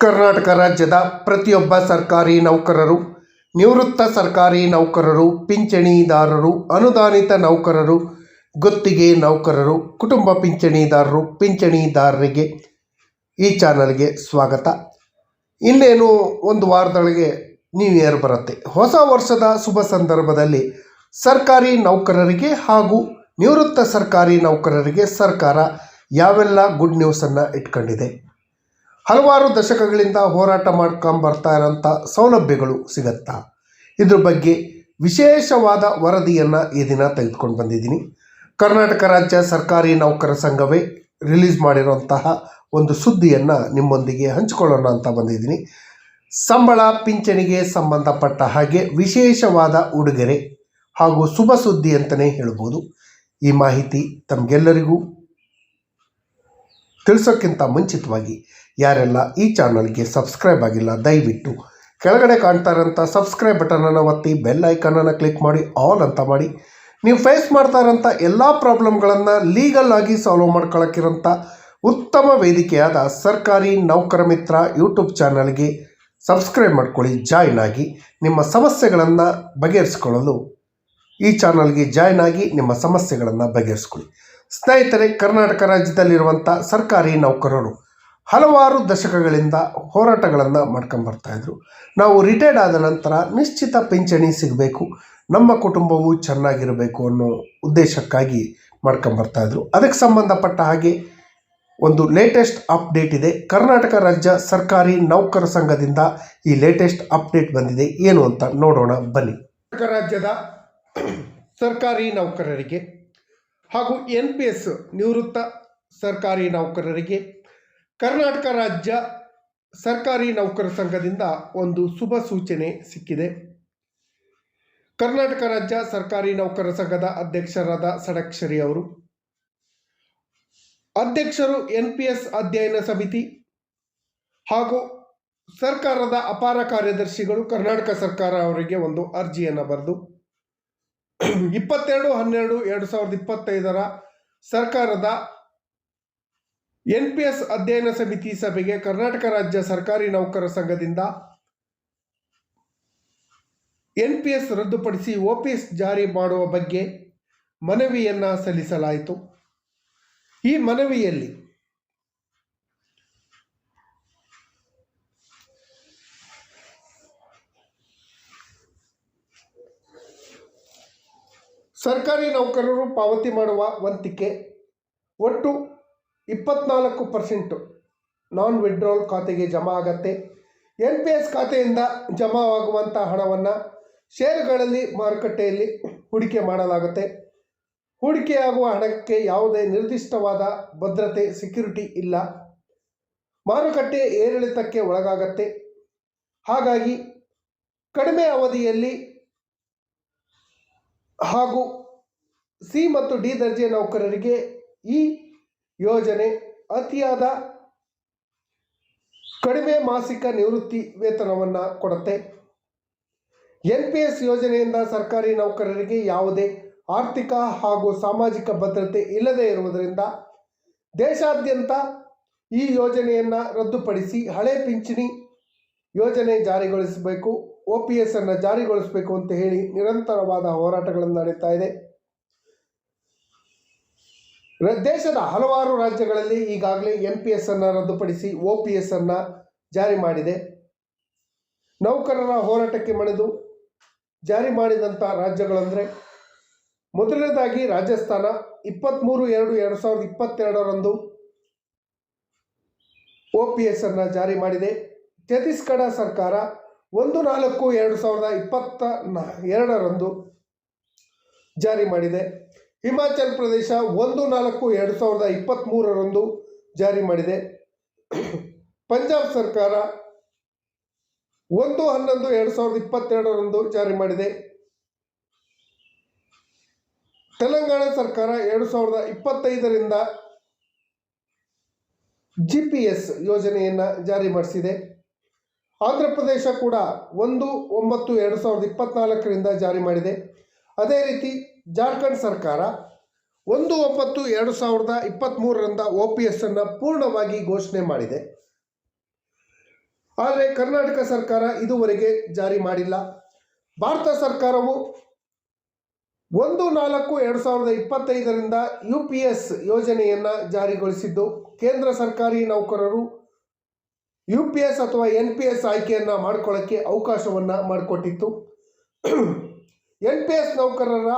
ಕರ್ನಾಟಕ ರಾಜ್ಯದ ಪ್ರತಿಯೊಬ್ಬ ಸರ್ಕಾರಿ ನೌಕರರು, ನಿವೃತ್ತ ಸರ್ಕಾರಿ ನೌಕರರು, ಪಿಂಚಣಿದಾರರು, ಅನುದಾನಿತ ನೌಕರರು, ಗುತ್ತಿಗೆ ನೌಕರರು, ಕುಟುಂಬ ಪಿಂಚಣಿದಾರರು, ಪಿಂಚಣಿದಾರರಿಗೆ ಈ ಚಾನಲ್ಗೆ ಸ್ವಾಗತ. ಇನ್ನೇನು ಒಂದು ವಾರದೊಳಗೆ ನ್ಯೂ ಇಯರ್ ಬರುತ್ತೆ. ಹೊಸ ವರ್ಷದ ಶುಭ ಸಂದರ್ಭದಲ್ಲಿ ಸರ್ಕಾರಿ ನೌಕರರಿಗೆ ಹಾಗೂ ನಿವೃತ್ತ ಸರ್ಕಾರಿ ನೌಕರರಿಗೆ ಸರ್ಕಾರ ಯಾವೆಲ್ಲ ಗುಡ್ ನ್ಯೂಸನ್ನು ಇಟ್ಕೊಂಡಿದೆ? ಹಲವಾರು ದಶಕಗಳಿಂದ ಹೋರಾಟ ಮಾಡ್ಕೊಂಡು ಬರ್ತಾ ಇರೋಂಥ ಸೌಲಭ್ಯಗಳು ಸಿಗತ್ತಾ? ಇದ್ರ ಬಗ್ಗೆ ವಿಶೇಷವಾದ ವರದಿಯನ್ನು ಈ ದಿನ ತೆಗೆದುಕೊಂಡು ಬಂದಿದ್ದೀನಿ. ಕರ್ನಾಟಕ ರಾಜ್ಯ ಸರ್ಕಾರಿ ನೌಕರ ಸಂಘವೇ ರಿಲೀಸ್ ಮಾಡಿರುವಂತಹ ಒಂದು ಸುದ್ದಿಯನ್ನು ನಿಮ್ಮೊಂದಿಗೆ ಹಂಚಿಕೊಳ್ಳೋಣ ಅಂತ ಬಂದಿದ್ದೀನಿ. ಸಂಬಳ, ಪಿಂಚಣಿಗೆ ಸಂಬಂಧಪಟ್ಟ ಹಾಗೆ ವಿಶೇಷವಾದ ಉಡುಗೆರೆ ಹಾಗೂ ಶುಭ ಸುದ್ದಿ ಅಂತಲೇ ಹೇಳ್ಬೋದು. ಈ ಮಾಹಿತಿ ತಮಗೆಲ್ಲರಿಗೂ ತಿಳಿಸೋಕ್ಕಿಂತ ಮುಂಚಿತವಾಗಿ ಯಾರೆಲ್ಲ ಈ ಚಾನಲ್ಗೆ ಸಬ್ಸ್ಕ್ರೈಬ್ ಆಗಿಲ್ಲ, ದಯವಿಟ್ಟು ಕೆಳಗಡೆ ಕಾಣ್ತಾ ಇರೋಂಥ ಸಬ್ಸ್ಕ್ರೈಬ್ ಬಟನನ್ನು ಒತ್ತಿ ಬೆಲ್ ಐಕನನ್ನು ಕ್ಲಿಕ್ ಮಾಡಿ, ಆಲ್ ಅಂತ ಮಾಡಿ. ನೀವು ಫೇಸ್ ಮಾಡ್ತಾ ಇರೋಂಥ ಎಲ್ಲ ಪ್ರಾಬ್ಲಮ್ಗಳನ್ನು ಲೀಗಲ್ ಆಗಿ ಸಾಲ್ವ್ ಮಾಡ್ಕೊಳ್ಳೋಕ್ಕಿರೋಂಥ ಉತ್ತಮ ವೇದಿಕೆಯಾದ ಸರ್ಕಾರಿ ನೌಕರ ಮಿತ್ರ ಯೂಟ್ಯೂಬ್ ಚಾನಲ್ಗೆ ಸಬ್ಸ್ಕ್ರೈಬ್ ಮಾಡ್ಕೊಳ್ಳಿ, ಜಾಯ್ನ್ ಆಗಿ. ನಿಮ್ಮ ಸಮಸ್ಯೆಗಳನ್ನು ಬಗೆಹರಿಸ್ಕೊಳ್ಳಲು ಈ ಚಾನಲ್ಗೆ ಜಾಯ್ನ್ ಆಗಿ ನಿಮ್ಮ ಸಮಸ್ಯೆಗಳನ್ನು ಬಗೆಹರಿಸ್ಕೊಳ್ಳಿ. ಸ್ನೇಹಿತರೆ, ಕರ್ನಾಟಕ ರಾಜ್ಯದಲ್ಲಿರುವಂಥ ಸರ್ಕಾರಿ ನೌಕರರು ಹಲವಾರು ದಶಕಗಳಿಂದ ಹೋರಾಟಗಳನ್ನು ಮಾಡ್ಕೊಂಬರ್ತಾಯಿದ್ರು ನಾವು ರಿಟೈರ್ಡ್ ಆದ ನಂತರ ನಿಶ್ಚಿತ ಪಿಂಚಣಿ ಸಿಗಬೇಕು, ನಮ್ಮ ಕುಟುಂಬವು ಚೆನ್ನಾಗಿರಬೇಕು ಅನ್ನೋ ಉದ್ದೇಶಕ್ಕಾಗಿ ಮಾಡ್ಕೊಂಬರ್ತಾಯಿದ್ರು ಅದಕ್ಕೆ ಸಂಬಂಧಪಟ್ಟ ಹಾಗೆ ಒಂದು ಲೇಟೆಸ್ಟ್ ಅಪ್ಡೇಟ್ ಇದೆ. ಕರ್ನಾಟಕ ರಾಜ್ಯ ಸರ್ಕಾರಿ ನೌಕರ ಸಂಘದಿಂದ ಈ ಲೇಟೆಸ್ಟ್ ಅಪ್ಡೇಟ್ ಬಂದಿದೆ. ಏನು ಅಂತ ನೋಡೋಣ, ಬನ್ನಿ. ಕರ್ನಾಟಕ ರಾಜ್ಯದ ಸರ್ಕಾರಿ ನೌಕರರಿಗೆ ಹಾಗೂ ಎನ್ ಪಿ ಎಸ್ ನಿವೃತ್ತ ಸರ್ಕಾರಿ ನೌಕರರಿಗೆ ಕರ್ನಾಟಕ ರಾಜ್ಯ ಸರ್ಕಾರಿ ನೌಕರ ಸಂಘದಿಂದ ಒಂದು ಶುಭ ಸೂಚನೆ ಸಿಕ್ಕಿದೆ. ಕರ್ನಾಟಕ ರಾಜ್ಯ ಸರ್ಕಾರಿ ನೌಕರ ಸಂಘದ ಅಧ್ಯಕ್ಷರಾದ ಸಡಕ್ಷರಿ ಅವರು, ಅಧ್ಯಕ್ಷರು ಎನ್ ಪಿ ಎಸ್ ಅಧ್ಯಯನ ಸಮಿತಿ ಹಾಗೂ ಸರ್ಕಾರದ ಅಪಾರ ಕಾರ್ಯದರ್ಶಿಗಳು ಕರ್ನಾಟಕ ಸರ್ಕಾರ ಅವರಿಗೆ ಒಂದು ಅರ್ಜಿಯನ್ನು ಬರೆದು ಇಪ್ಪತ್ತೆರಡು, ಹನ್ನೆರಡು, ಎರಡು ಸಾವಿರದ ಇಪ್ಪತ್ತೈದರ ಸರ್ಕಾರದ ಎನ್ ಪಿ ಎಸ್ ಅಧ್ಯಯನ ಸಮಿತಿ ಸಭೆಗೆ ಕರ್ನಾಟಕ ರಾಜ್ಯ ಸರ್ಕಾರಿ ನೌಕರ ಸಂಘದಿಂದ ಎನ್ ಪಿ ಎಸ್ ರದ್ದುಪಡಿಸಿ ಒ ಪಿ ಎಸ್ ಜಾರಿ ಮಾಡುವ ಬಗ್ಗೆ ಮನವಿಯನ್ನು ಸಲ್ಲಿಸಲಾಯಿತು. ಈ ಮನವಿಯಲ್ಲಿ ಸರ್ಕಾರಿ ನೌಕರರು ಪಾವತಿ ಮಾಡುವ ವಂತಿಕೆ. ಒಟ್ಟು ಇಪ್ಪತ್ನಾಲ್ಕು ಪರ್ಸೆಂಟು ನಾನ್ ವಿಡ್ರಾಲ್ ಖಾತೆಗೆ ಜಮಾ ಆಗತ್ತೆ. ಎನ್ ಪಿ ಎಸ್ ಖಾತೆಯಿಂದ ಜಮಾವಾಗುವಂಥ ಹಣವನ್ನು ಷೇರುಗಳಲ್ಲಿ, ಮಾರುಕಟ್ಟೆಯಲ್ಲಿ ಹೂಡಿಕೆ ಮಾಡಲಾಗುತ್ತೆ. ಹೂಡಿಕೆಯಾಗುವ ಹಣಕ್ಕೆ ಯಾವುದೇ ನಿರ್ದಿಷ್ಟವಾದ ಭದ್ರತೆ, ಸೆಕ್ಯುರಿಟಿ ಇಲ್ಲ. ಮಾರುಕಟ್ಟೆ ಏರಿಳಿತಕ್ಕೆ ಒಳಗಾಗತ್ತೆ. ಹಾಗಾಗಿ ಕಡಿಮೆ ಅವಧಿಯಲ್ಲಿ ಹಾಗೂ ಸಿ ಮತ್ತು ಡಿ ದರ್ಜೆ ನೌಕರರಿಗೆ ಈ ಯೋಜನೆ ಅತಿಯಾದ ಕಡಿಮೆ ಮಾಸಿಕ ನಿವೃತ್ತಿ ವೇತನವನ್ನು ಕೊಡುತ್ತೆ. ಎನ್ ಪಿ ಎಸ್ ಯೋಜನೆಯಿಂದ ಸರ್ಕಾರಿ ನೌಕರರಿಗೆ ಯಾವುದೇ ಆರ್ಥಿಕ ಹಾಗೂ ಸಾಮಾಜಿಕ ಭದ್ರತೆ ಇಲ್ಲದೇ ಇರುವುದರಿಂದ ದೇಶಾದ್ಯಂತ ಈ ಯೋಜನೆಯನ್ನು ರದ್ದುಪಡಿಸಿ ಹಳೆ ಪಿಂಚಣಿ ಯೋಜನೆ ಜಾರಿಗೊಳಿಸಬೇಕು. ಒ ಪಿ ಎಸ್ ಅನ್ನು ಜಾರಿಗೊಳಿಸಬೇಕು ಅಂತ ಹೇಳಿ ನಿರಂತರವಾದ ಹೋರಾಟಗಳನ್ನು ನಡೀತಾ ಇದೆ. ದೇಶದ ಹಲವಾರು ರಾಜ್ಯಗಳಲ್ಲಿ ಈಗಾಗಲೇ ಎನ್ ಪಿ ಎಸ್ ಅನ್ನು ರದ್ದುಪಡಿಸಿ ಒ ಪಿ ಎಸ್ ಅನ್ನು ಜಾರಿ ಮಾಡಿದೆ. ನೌಕರರ ಹೋರಾಟಕ್ಕೆ ಮಣಿದು ಜಾರಿ ಮಾಡಿದಂಥ ರಾಜ್ಯಗಳಂದರೆ ಮೊದಲನೇದಾಗಿ ರಾಜಸ್ಥಾನ ಇಪ್ಪತ್ತ್ಮೂರು ಎರಡು ಎರಡು ಸಾವಿರದ ಇಪ್ಪತ್ತೆರಡರಂದು ಒ ಪಿ ಎಸ್ ಅನ್ನು ಜಾರಿ ಮಾಡಿದೆ. ಛತ್ತೀಸ್ಗಢ ಸರ್ಕಾರ ಒಂದು ನಾಲ್ಕು ಎರಡು ಸಾವಿರದ ಇಪ್ಪತ್ತ ನ- ಎರಡರಂದು ಜಾರಿ ಮಾಡಿದೆ. ಹಿಮಾಚಲ್ ಪ್ರದೇಶ ಒಂದು ನಾಲ್ಕು ಎರಡು ಸಾವಿರದ ಇಪ್ಪತ್ತ್ಮೂರರಂದು ಜಾರಿ ಮಾಡಿದೆ. ಪಂಜಾಬ್ ಸರ್ಕಾರ ಒಂದು ಹನ್ನೊಂದು ಎರಡು ಸಾವಿರದ ಇಪ್ಪತ್ತೆರಡರಂದು ಜಾರಿ ಮಾಡಿದೆ. ತೆಲಂಗಾಣ ಸರ್ಕಾರ ಎರಡು ಸಾವಿರದ ಇಪ್ಪತ್ತೈದರಿಂದ ಜಿ ಪಿ ಎಸ್ ಯೋಜನೆಯನ್ನು ಜಾರಿ ಮಾಡಿಸಿದೆ. ಆಂಧ್ರ ಪ್ರದೇಶ ಕೂಡ ಒಂದು, ಒಂಬತ್ತು, ಎರಡು ಸಾವಿರದ ಇಪ್ಪತ್ನಾಲ್ಕರಿಂದ ಜಾರಿ ಮಾಡಿದೆ. ಅದೇ ರೀತಿ ಜಾರ್ಖಂಡ್ ಸರ್ಕಾರ ಒಂದು, ಒಂಬತ್ತು, ಎರಡು ಸಾವಿರದ ಇಪ್ಪತ್ತ್ಮೂರರಿಂದ ಒ ಪಿ ಎಸ್ ಅನ್ನು ಪೂರ್ಣವಾಗಿ ಘೋಷಣೆ ಮಾಡಿದೆ. ಆದರೆ ಕರ್ನಾಟಕ ಸರ್ಕಾರ ಇದುವರೆಗೆ ಜಾರಿ ಮಾಡಿಲ್ಲ. ಭಾರತ ಸರ್ಕಾರವು ಒಂದು, ನಾಲ್ಕು, ಎರಡು ಸಾವಿರದ ಇಪ್ಪತ್ತೈದರಿಂದ ಯು ಪಿ ಎಸ್ ಯೋಜನೆಯನ್ನು ಜಾರಿಗೊಳಿಸಿದ್ದು. ಕೇಂದ್ರ ಸರ್ಕಾರಿ ನೌಕರರು ಯು ಪಿ ಎಸ್ ಅಥವಾ ಎನ್ ಪಿ ಎಸ್ ಆಯ್ಕೆಯನ್ನು ಮಾಡಿಕೊಳ್ಳೋಕ್ಕೆ ಅವಕಾಶವನ್ನು ಮಾಡಿಕೊಟ್ಟಿತ್ತು. ಎನ್ ಪಿ ಎಸ್ ನೌಕರರ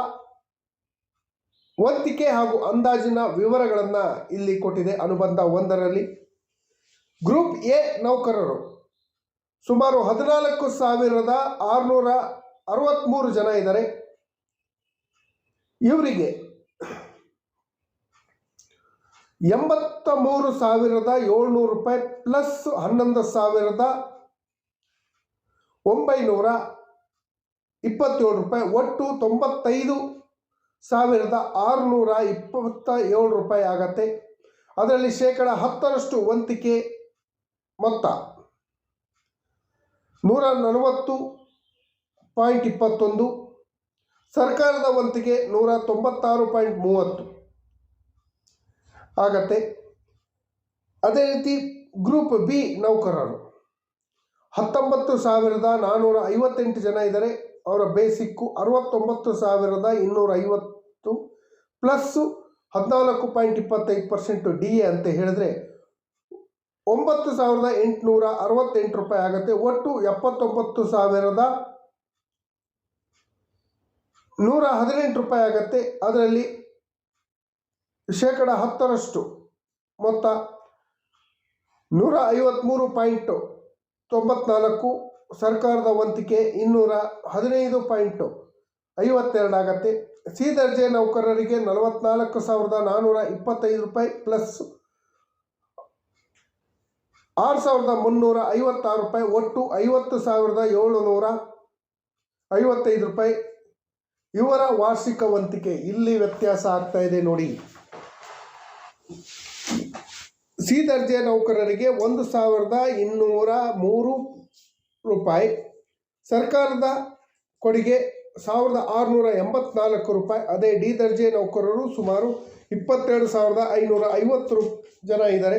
ವಂತಿಕೆ ಹಾಗೂ ಅಂದಾಜಿನ ವಿವರಗಳನ್ನು ಇಲ್ಲಿ ಕೊಟ್ಟಿದೆ ಅನುಬಂಧ ಒಂದರಲ್ಲಿ. ಗ್ರೂಪ್ ಎ ನೌಕರರು. ಸುಮಾರು ಹದಿನಾಲ್ಕು ಸಾವಿರದ ಆರುನೂರ ಅರವತ್ತ್ಮೂರು ಜನ ಇದ್ದಾರೆ. ಇವರಿಗೆ ಎಂಬತ್ತ ಮೂರು ಸಾವಿರದ ಏಳ್ನೂರು ರೂಪಾಯಿ ಪ್ಲಸ್ ಹನ್ನೊಂದು ಸಾವಿರದ ಒಂಬೈನೂರ ಇಪ್ಪತ್ತೇಳು ರೂಪಾಯಿ. ಒಟ್ಟು ತೊಂಬತ್ತೈದು ಸಾವಿರದ ಆರುನೂರ ಇಪ್ಪತ್ತ ಏಳು ರೂಪಾಯಿ ಆಗತ್ತೆ. ಅದರಲ್ಲಿ ಶೇಕಡ ಹತ್ತರಷ್ಟು ವಂತಿಕೆ ಮೊತ್ತ. ನೂರ ನಲವತ್ತು ಪಾಯಿಂಟ್ ಇಪ್ಪತ್ತೊಂದು. ಸರ್ಕಾರದ ವಂತಿಗೆ ನೂರ ತೊಂಬತ್ತಾರು ಪಾಯಿಂಟ್ ಮೂವತ್ತು. ಆಗತ್ತೆ. ಅದೇ ರೀತಿ ಗ್ರೂಪ್ ಬಿ ನೌಕರರು. ಹತ್ತೊಂಬತ್ತು ಸಾವಿರದ ನಾನ್ನೂರ ಐವತ್ತೆಂಟು ಜನ ಇದ್ದಾರೆ. ಅವರ ಬೇಸಿಕ್ಕು ಅರವತ್ತೊಂಬತ್ತು ಸಾವಿರದ ಇನ್ನೂರ ಐವತ್ತು ಪ್ಲಸ್ಸು ಹದಿನಾಲ್ಕು ಪಾಯಿಂಟ್ ಇಪ್ಪತ್ತೈದು ಪರ್ಸೆಂಟು ಡಿ ಎ ಅಂತ ಹೇಳಿದ್ರೆ ಒಂಬತ್ತು ಸಾವಿರದ ಎಂಟುನೂರ ಅರವತ್ತೆಂಟು ರೂಪಾಯಿ ಆಗುತ್ತೆ. ಒಟ್ಟು ಎಪ್ಪತ್ತೊಂಬತ್ತು ಸಾವಿರದ ನೂರ ಹದಿನೆಂಟು ರೂಪಾಯಿ ಆಗುತ್ತೆ. ಅದರಲ್ಲಿ ಶೇಕಡ ಹತ್ತರಷ್ಟು ಮೊತ್ತ ನೂರ ಐವತ್ತ್ಮೂರು ಪಾಯಿಂಟು ತೊಂಬತ್ನಾಲ್ಕು, ಸರ್ಕಾರದ ವಂತಿಕೆ ಇನ್ನೂರ ಹದಿನೈದು ಪಾಯಿಂಟು ಐವತ್ತೆರಡಾಗತ್ತೆ ಸಿ ದರ್ಜೆ ನೌಕರರಿಗೆ ನಲವತ್ನಾಲ್ಕು ಸಾವಿರದ ನಾನ್ನೂರ ಇಪ್ಪತ್ತೈದು ರೂಪಾಯಿ ಪ್ಲಸ್ ಆರು ಸಾವಿರದ ಮುನ್ನೂರ ಐವತ್ತಾರು ರೂಪಾಯಿ, ಒಟ್ಟು ಐವತ್ತು ಸಾವಿರದ ಏಳುನೂರ ಐವತ್ತೈದು ರೂಪಾಯಿ. ಇವರ ವಾರ್ಷಿಕ ವಂತಿಕೆ, ಇಲ್ಲಿ ವ್ಯತ್ಯಾಸ ಆಗ್ತಾ ಇದೆ ನೋಡಿ. ಸಿ ದರ್ಜೆ ನೌಕರರಿಗೆ ಒಂದು ಸಾವಿರದ ಇನ್ನೂರ ಮೂರು ರೂಪಾಯಿ, ಸರ್ಕಾರದ ಕೊಡುಗೆ ಸಾವಿರದ ಆರುನೂರ ಎಂಬತ್ನಾಲ್ಕು ರೂಪಾಯಿ. ಅದೇ ಡಿ ದರ್ಜೆ ನೌಕರರು ಸುಮಾರು ಇಪ್ಪತ್ತೆರಡು ಸಾವಿರದ ಐನೂರ ಐವತ್ತು ಜನ ಇದ್ದಾರೆ.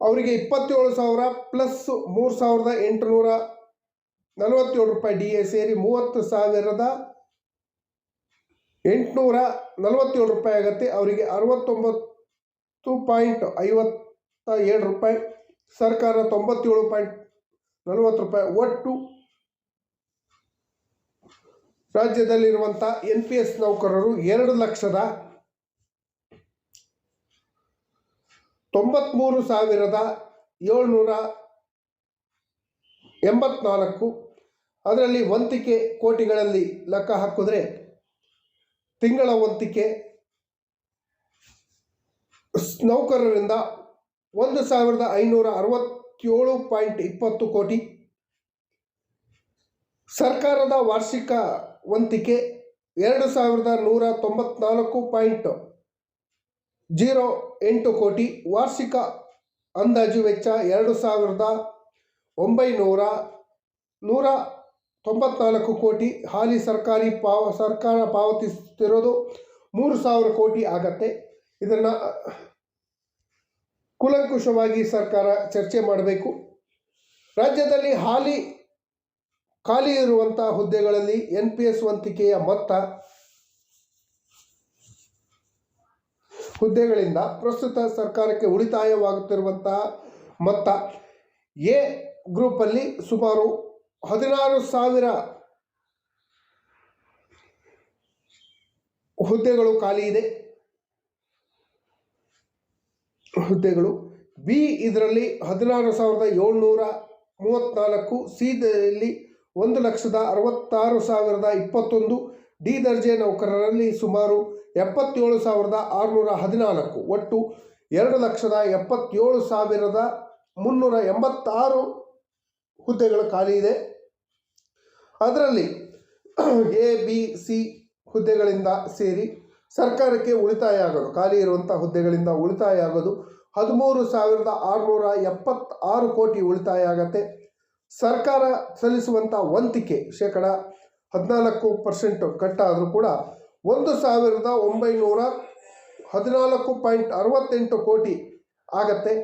ಅವರಿಗೆ ಇಪ್ಪತ್ತೇಳು ಸಾವಿರ ಪ್ಲಸ್ ಮೂರು ಸಾವಿರದ ಎಂಟುನೂರ ನಲವತ್ತೇಳು ರೂಪಾಯಿ ಡಿ ಎ ಸೇರಿ ಮೂವತ್ತು ಸಾವಿರದ ಎಂಟುನೂರ ನಲವತ್ತೇಳು ರೂಪಾಯಿ ಆಗುತ್ತೆ. ಅವರಿಗೆ ಅರವತ್ತೊಂಬತ್ತು ಪಾಯಿಂಟ್ ಐವತ್ತ ಏಳು ರೂಪಾಯಿ, ಸರ್ಕಾರ ತೊಂಬತ್ತೇಳು ಪಾಯಿಂಟ್ ನಲವತ್ತು ರೂಪಾಯಿ ಒಟ್ಟು ರಾಜ್ಯದಲ್ಲಿರುವಂಥ ಎನ್ ಪಿ ಎಸ್ ನೌಕರರು ಎರಡು ಲಕ್ಷದ ತೊಂಬತ್ಮೂರು ಸಾವಿರದ ಏಳ್ನೂರ ಎಂಬತ್ನಾಲ್ಕು. ಅದರಲ್ಲಿ ವಂತಿಕೆ ಕೋಟಿಗಳಲ್ಲಿ ಲೆಕ್ಕ ಹಾಕಿದ್ರೆ ತಿಂಗಳ ವಂತಿಕೆ ನೌಕರರಿಂದ ಒಂದು ಸಾವಿರದ ಐನೂರ ಅರವತ್ತೇಳು ಪಾಯಿಂಟ್ ಇಪ್ಪತ್ತು ಕೋಟಿ. ಸರ್ಕಾರದ ವಾರ್ಷಿಕ ವಂತಿಕೆ ಎರಡು ಸಾವಿರದ ನೂರ ತೊಂಬತ್ನಾಲ್ಕು ಪಾಯಿಂಟ್ ಜೀರೋ ಎಂಟು ಕೋಟಿ. ವಾರ್ಷಿಕ ಅಂದಾಜು ವೆಚ್ಚ ಎರಡು ಸಾವಿರದ ಒಂಬೈನೂರ ನೂರ ತೊಂಬತ್ನಾಲ್ಕು ಕೋಟಿ. ಹಾಲಿ ಸರ್ಕಾರಿ ಪಾವ, ಸರ್ಕಾರ ಪಾವತಿಸುತ್ತಿರೋದು ಮೂರು ಸಾವಿರ ಕೋಟಿ ಆಗತ್ತೆ. ಇದನ್ನು ಕೂಲಂಕುಷವಾಗಿ ಸರ್ಕಾರ ಚರ್ಚೆ ಮಾಡಬೇಕು. ರಾಜ್ಯದಲ್ಲಿ ಹಾಲಿ ಖಾಲಿ ಇರುವಂಥ ಹುದ್ದೆಗಳಲ್ಲಿ ಎನ್ ಪಿ ಎಸ್ ವಂತಿಕೆಯ ಮೊತ್ತ ಹುದ್ದೆಗಳಿಂದ ಪ್ರಸ್ತುತ ಸರ್ಕಾರಕ್ಕೆ ಉಳಿತಾಯವಾಗುತ್ತಿರುವಂತಹ ಮೊತ್ತ ಎ ಗ್ರೂಪಲ್ಲಿ ಸುಮಾರು ಹದಿನಾರು ಸಾವಿರ ಹುದ್ದೆಗಳು ಖಾಲಿ ಇದೆ. ಹುದ್ದೆಗಳು. ಬಿ, ಇದರಲ್ಲಿ ಹದಿನಾರು ಸಾವಿರದ ಏಳ್ನೂರ ಮೂವತ್ತ್ನಾಲ್ಕು ಸಿ ದಲ್ಲಿ ಒಂದು ಲಕ್ಷದ ಅರವತ್ತಾರು ಸಾವಿರದ ಇಪ್ಪತ್ತೊಂದು, ಡಿ ದರ್ಜೆ ನೌಕರರಲ್ಲಿ ಸುಮಾರು ಎಪ್ಪತ್ತೇಳು ಸಾವಿರದ ಆರುನೂರ ಹದಿನಾಲ್ಕು, ಒಟ್ಟು ಎರಡು ಲಕ್ಷದ ಎಪ್ಪತ್ತೇಳು ಸಾವಿರದ ಮುನ್ನೂರ ಎಂಬತ್ತಾರು ಹುದ್ದೆಗಳು ಖಾಲಿ ಇದೆ. ಅದರಲ್ಲಿ ಎ, ಬಿ, ಸಿ ಹುದ್ದೆಗಳಿಂದ ಸೇರಿ ಸರ್ಕಾರಕ್ಕೆ ಉಳಿತಾಯ ಆಗೋದು ಖಾಲಿ ಇರುವಂಥ ಹುದ್ದೆಗಳಿಂದ ಉಳಿತಾಯ ಆಗೋದು ಹದಿಮೂರು ಸಾವಿರದ ಆರುನೂರ ಎಪ್ಪತ್ತಾರು ಕೋಟಿ ಉಳಿತಾಯ ಆಗತ್ತೆ. ಸರ್ಕಾರ ಸಲ್ಲಿಸುವಂಥ ವಂತಿಕೆ ಶೇಕಡ ಹದಿನಾಲ್ಕು ಕಟ್ ಕಟ್ಟಾದರೂ ಕೂಡ ಒಂದು ಸಾವಿರದ ಒಂಬೈನೂರ ಹದಿನಾಲ್ಕು ಪಾಯಿಂಟ್ ಅರವತ್ತೆಂಟು ಕೋಟಿ ಆಗತ್ತೆ.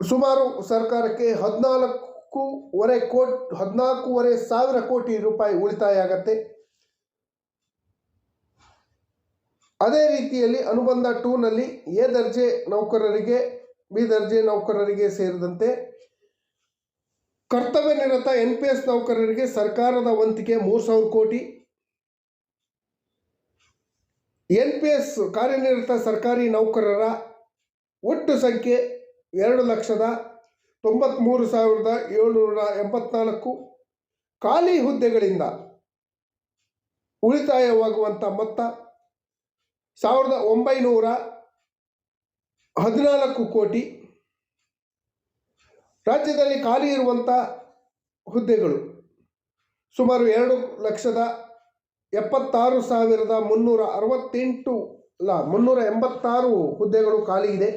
ಸುಮಾರು ಸರ್ಕಾರಕ್ಕೆ ಹದಿನಾಲ್ಕೂವರೆ ಕೋಟಿ, ಹದಿನಾಲ್ಕೂವರೆ ಸಾವಿರ ಕೋಟಿ ರೂಪಾಯಿ ಉಳಿತಾಯ ಆಗತ್ತೆ. ಅದೇ ರೀತಿಯಲ್ಲಿ ಅನುಬಂಧ ಟೂನಲ್ಲಿ ಎ ದರ್ಜೆ ನೌಕರರಿಗೆ, ಬಿ ದರ್ಜೆ ನೌಕರರಿಗೆ ಸೇರಿದಂತೆ ಕರ್ತವ್ಯ ನಿರತ ಎನ್ ಪಿ ಎಸ್ ನೌಕರರಿಗೆ ಸರ್ಕಾರದ ವಂತಿಕೆ ಮೂರು ಸಾವಿರ ಕೋಟಿ. ಎನ್ ಪಿ ಎಸ್ ಕಾರ್ಯನಿರತ ಸರ್ಕಾರಿ ನೌಕರರ ಒಟ್ಟು ಸಂಖ್ಯೆ ಎರಡು ಲಕ್ಷದ ತೊಂಬತ್ತ್ಮೂರು ಸಾವಿರದ ಏಳುನೂರ ಎಂಬತ್ನಾಲ್ಕು. ಖಾಲಿ ಹುದ್ದೆಗಳಿಂದ ಉಳಿತಾಯವಾಗುವಂಥ ಮೊತ್ತ ಸಾವಿರದ ಒಂಬೈನೂರ ಹದಿನಾಲ್ಕು ಕೋಟಿ ರಾಜ್ಯದಲ್ಲಿ ಖಾಲಿ ಇರುವಂಥ ಹುದ್ದೆಗಳು ಸುಮಾರು ಎರಡು ಲಕ್ಷದ ಎಪ್ಪತ್ತಾರು ಸಾವಿರದ ಮುನ್ನೂರ ಅರವತ್ತೆಂಟು ಅಲ್ಲ ಮುನ್ನೂರ ಎಂಬತ್ತಾರು ಹುದ್ದೆಗಳು ಖಾಲಿ ಇದೆ.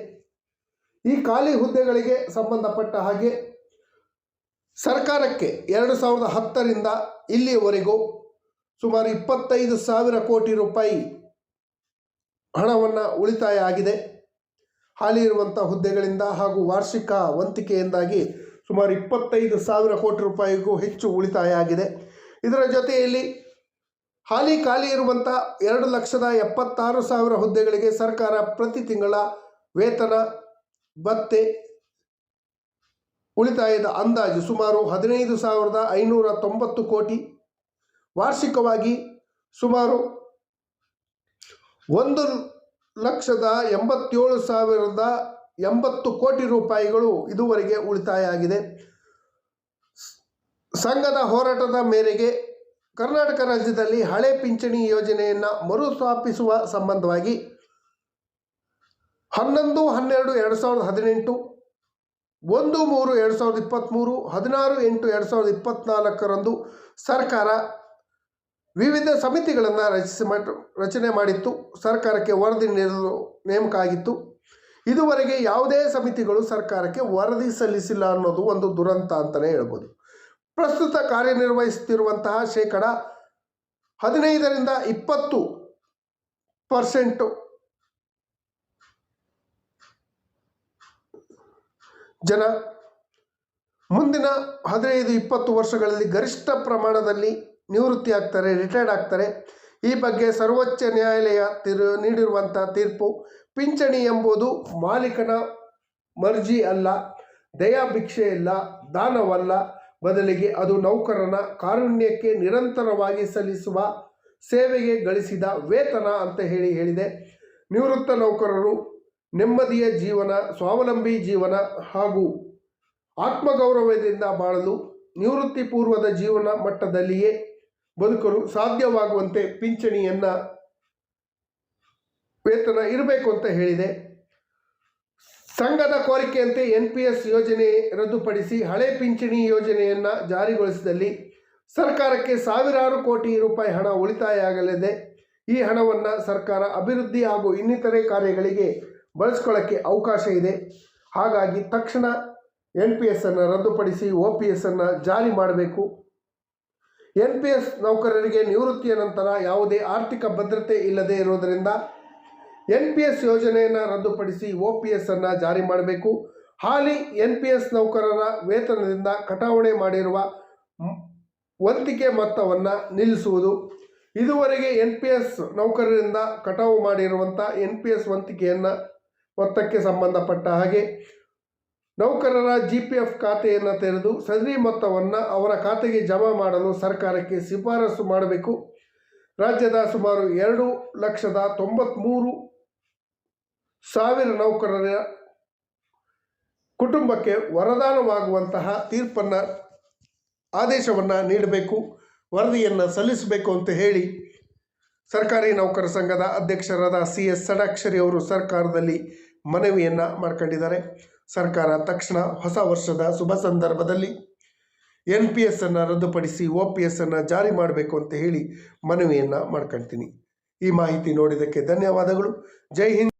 ಈ ಖಾಲಿ ಹುದ್ದೆಗಳಿಗೆ ಸಂಬಂಧಪಟ್ಟ ಹಾಗೆ ಸರ್ಕಾರಕ್ಕೆ ಎರಡು ಸಾವಿರದ ಹತ್ತರಿಂದ ಇಲ್ಲಿಯವರೆಗೂ ಸುಮಾರು ಇಪ್ಪತ್ತೈದು ಸಾವಿರ ಕೋಟಿ ರೂಪಾಯಿ ಹಣವನ್ನು ಉಳಿತಾಯ ಆಗಿದೆ. ಹಾಲಿ ಇರುವಂಥ ಹುದ್ದೆಗಳಿಂದ ಹಾಗೂ ವಾರ್ಷಿಕ ವಂತಿಕೆಯಿಂದಾಗಿ ಸುಮಾರು ಇಪ್ಪತ್ತೈದು ಸಾವಿರ ಕೋಟಿ ರೂಪಾಯಿಗೂ ಹೆಚ್ಚು ಉಳಿತಾಯ ಆಗಿದೆ. ಇದರ ಜೊತೆಯಲ್ಲಿ ಹಾಲಿ ಖಾಲಿ ಇರುವಂಥ ಎರಡು ಲಕ್ಷದ ಎಪ್ಪತ್ತಾರು ಸಾವಿರ ಹುದ್ದೆಗಳಿಗೆ ಸರ್ಕಾರ ಪ್ರತಿ ತಿಂಗಳ ವೇತನ, ಭತ್ತೆ, ಉಳಿತಾಯದ ಅಂದಾಜು ಸುಮಾರು ಹದಿನೈದು ಸಾವಿರದ ಐನೂರ ತೊಂಬತ್ತು ಕೋಟಿ. ವಾರ್ಷಿಕವಾಗಿ ಸುಮಾರು ಒಂದು ಲಕ್ಷದ ಎಂಬತ್ತೇಳು ಸಾವಿರದ ಎಂಬತ್ತು ಕೋಟಿ ರೂಪಾಯಿಗಳು ಇದುವರೆಗೆ ಉಳಿತಾಯ ಆಗಿದೆ ಸಂಘದ ಹೋರಾಟದ ಮೇರೆಗೆ ಕರ್ನಾಟಕ ರಾಜ್ಯದಲ್ಲಿ ಹಳೆ ಪಿಂಚಣಿ ಯೋಜನೆಯನ್ನು ಮರುಸ್ಥಾಪಿಸುವ ಸಂಬಂಧವಾಗಿ ಹನ್ನೊಂದು, ಹನ್ನೆರಡು, ಎರಡು ಸಾವಿರದ ಹದಿನೆಂಟು, ಒಂದು, ಮೂರು, ಎರಡು ಸಾವಿರದ ಇಪ್ಪತ್ತ್ಮೂರು ಹದಿನಾರು, ಎಂಟು, ಎರಡು ಸಾವಿರದ ಇಪ್ಪತ್ತ್ನಾಲ್ಕರಂದು ಸರ್ಕಾರ ವಿವಿಧ ಸಮಿತಿಗಳನ್ನು ರಚಿಸಿ ರಚನೆ ಮಾಡಿತ್ತು. ಸರ್ಕಾರಕ್ಕೆ ವರದಿ ನೀಡಲು ನೇಮಕ ಆಗಿತ್ತು ಇದುವರೆಗೆ ಯಾವುದೇ ಸಮಿತಿಗಳು ಸರ್ಕಾರಕ್ಕೆ ವರದಿ ಸಲ್ಲಿಸಿಲ್ಲ ಅನ್ನೋದು ಒಂದು ದುರಂತ ಅಂತಲೇ ಹೇಳ್ಬೋದು. ಪ್ರಸ್ತುತ ಕಾರ್ಯನಿರ್ವಹಿಸುತ್ತಿರುವಂತಹ ಶೇಕಡ ಹದಿನೈದರಿಂದ ಇಪ್ಪತ್ತು ಪರ್ಸೆಂಟು ಜನ ಮುಂದಿನ ಹದಿನೈದು, ಇಪ್ಪತ್ತು ವರ್ಷಗಳಲ್ಲಿ ಗರಿಷ್ಠ ಪ್ರಮಾಣದಲ್ಲಿ ನಿವೃತ್ತಿ ಆಗ್ತಾರೆ ರಿಟೈರ್ಡ್ ಆಗ್ತಾರೆ. ಈ ಬಗ್ಗೆ ಸರ್ವೋಚ್ಚ ನ್ಯಾಯಾಲಯ ತೀರ್ ನೀಡಿರುವಂಥ ತೀರ್ಪು ಪಿಂಚಣಿ ಎಂಬುದು ಮಾಲೀಕನ ಮರ್ಜಿ ಅಲ್ಲ ದಯಾಭಿಕ್ಷೆ ಇಲ್ಲ, ದಾನವಲ್ಲ. ಬದಲಿಗೆ ಅದು ನೌಕರನ ಕಾರುಣ್ಯಕ್ಕೆ ನಿರಂತರವಾಗಿ ಸಲ್ಲಿಸುವ ಸೇವೆಗೆ ಗಳಿಸಿದ ವೇತನ ಅಂತ ಹೇಳಿ ಹೇಳಿದೆ. ನಿವೃತ್ತ ನೌಕರರು ನೆಮ್ಮದಿಯ ಜೀವನ, ಸ್ವಾವಲಂಬಿ ಜೀವನ ಹಾಗೂ ಆತ್ಮಗೌರವದಿಂದ ಬಾಳಲು ನಿವೃತ್ತಿ ಪೂರ್ವದ ಜೀವನ ಮಟ್ಟದಲ್ಲಿಯೇ ಬದುಕಲು ಸಾಧ್ಯವಾಗುವಂತೆ ಪಿಂಚಣಿಯನ್ನು ವೇತನ ಇರಬೇಕು ಅಂತ ಹೇಳಿದೆ. ಸಂಘದ ಕೋರಿಕೆಯಂತೆ ಎನ್ ಪಿ ಎಸ್ ಯೋಜನೆ ರದ್ದುಪಡಿಸಿ ಹಳೆ ಪಿಂಚಣಿ ಯೋಜನೆಯನ್ನು ಜಾರಿಗೊಳಿಸಿದಲ್ಲಿ ಸರ್ಕಾರಕ್ಕೆ ಸಾವಿರಾರು ಕೋಟಿ ರೂಪಾಯಿ ಹಣ ಉಳಿತಾಯ ಆಗಲಿದೆ. ಈ ಹಣವನ್ನು ಸರ್ಕಾರ ಅಭಿವೃದ್ಧಿ ಹಾಗೂ ಇನ್ನಿತರೆ ಕಾರ್ಯಗಳಿಗೆ ಬಳಸ್ಕೊಳ್ಳೋಕ್ಕೆ ಅವಕಾಶ ಇದೆ. ಹಾಗಾಗಿ ತಕ್ಷಣ ಎನ್ ಪಿ ಎಸ್ ಅನ್ನು ರದ್ದುಪಡಿಸಿ ಒ ಪಿ ಎಸ್ ಅನ್ನು ಜಾರಿ ಮಾಡಬೇಕು. ಎನ್ ಪಿ ಎಸ್ ನೌಕರರಿಗೆ ನಿವೃತ್ತಿಯ ನಂತರ ಯಾವುದೇ ಆರ್ಥಿಕ ಭದ್ರತೆ ಇಲ್ಲದೆ ಇರುವುದರಿಂದ ಎನ್ ಪಿ ಎಸ್ ಯೋಜನೆಯನ್ನು ರದ್ದುಪಡಿಸಿ ಒ ಪಿ ಎಸ್ ಅನ್ನು ಜಾರಿ ಮಾಡಬೇಕು. ಹಾಲಿ ಎನ್ ಪಿ ಎಸ್ ನೌಕರರ ವೇತನದಿಂದ ಕಟಾವಣೆ ಮಾಡಿರುವ ವಂತಿಕೆ ಮೊತ್ತವನ್ನು ನಿಲ್ಲಿಸುವುದು. ಇದುವರೆಗೆ ಎನ್ ಪಿ ಎಸ್ ನೌಕರರಿಂದ ಕಟಾವು ಮಾಡಿರುವಂಥ ಎನ್ ಪಿ ಎಸ್ ವಂತಿಕೆಯನ್ನು ಮೊತ್ತಕ್ಕೆ ಸಂಬಂಧಪಟ್ಟ ಹಾಗೆ ನೌಕರರ ಜಿ ಪಿ ಎಫ್ ಖಾತೆಯನ್ನು ತೆರೆದು ಸದರಿ ಮೊತ್ತವನ್ನು ಅವರ ಖಾತೆಗೆ ಜಮಾ ಮಾಡಲು ಸರ್ಕಾರಕ್ಕೆ ಶಿಫಾರಸು ಮಾಡಬೇಕು. ರಾಜ್ಯದ ಸುಮಾರು ಎರಡು ಲಕ್ಷದ ತೊಂಬತ್ತ್ಮೂರು ಸಾವಿರ ನೌಕರರ ಕುಟುಂಬಕ್ಕೆ ವರದಾನವಾಗುವಂತಹ ತೀರ್ಪನ್ನು, ಆದೇಶವನ್ನು ನೀಡಬೇಕು, ವರದಿಯನ್ನು ಸಲ್ಲಿಸಬೇಕು ಅಂತ ಹೇಳಿ ಸರ್ಕಾರಿ ನೌಕರ ಸಂಘದ ಅಧ್ಯಕ್ಷರಾದ ಸಿ ಎಸ್ ಷಡಾಕ್ಷರಿ ಅವರು ಸರ್ಕಾರದಲ್ಲಿ ಮನವಿಯನ್ನು ಮಾಡ್ಕೊಂಡಿದ್ದಾರೆ. ಸರ್ಕಾರ ತಕ್ಷಣ ಹೊಸ ವರ್ಷದ ಶುಭ ಸಂದರ್ಭದಲ್ಲಿ ಎನ್ ಪಿ ಎಸ್ ಅನ್ನು ರದ್ದುಪಡಿಸಿ ಒ ಪಿ ಎಸ್ ಅನ್ನು ಜಾರಿ ಮಾಡಬೇಕು ಅಂತ ಹೇಳಿ ಮನವಿಯನ್ನು ಮಾಡ್ಕೊಳ್ತೀನಿ. ಈ ಮಾಹಿತಿ ನೋಡಿದ್ದಕ್ಕೆ ಧನ್ಯವಾದಗಳು. ಜೈ ಹಿಂದ್.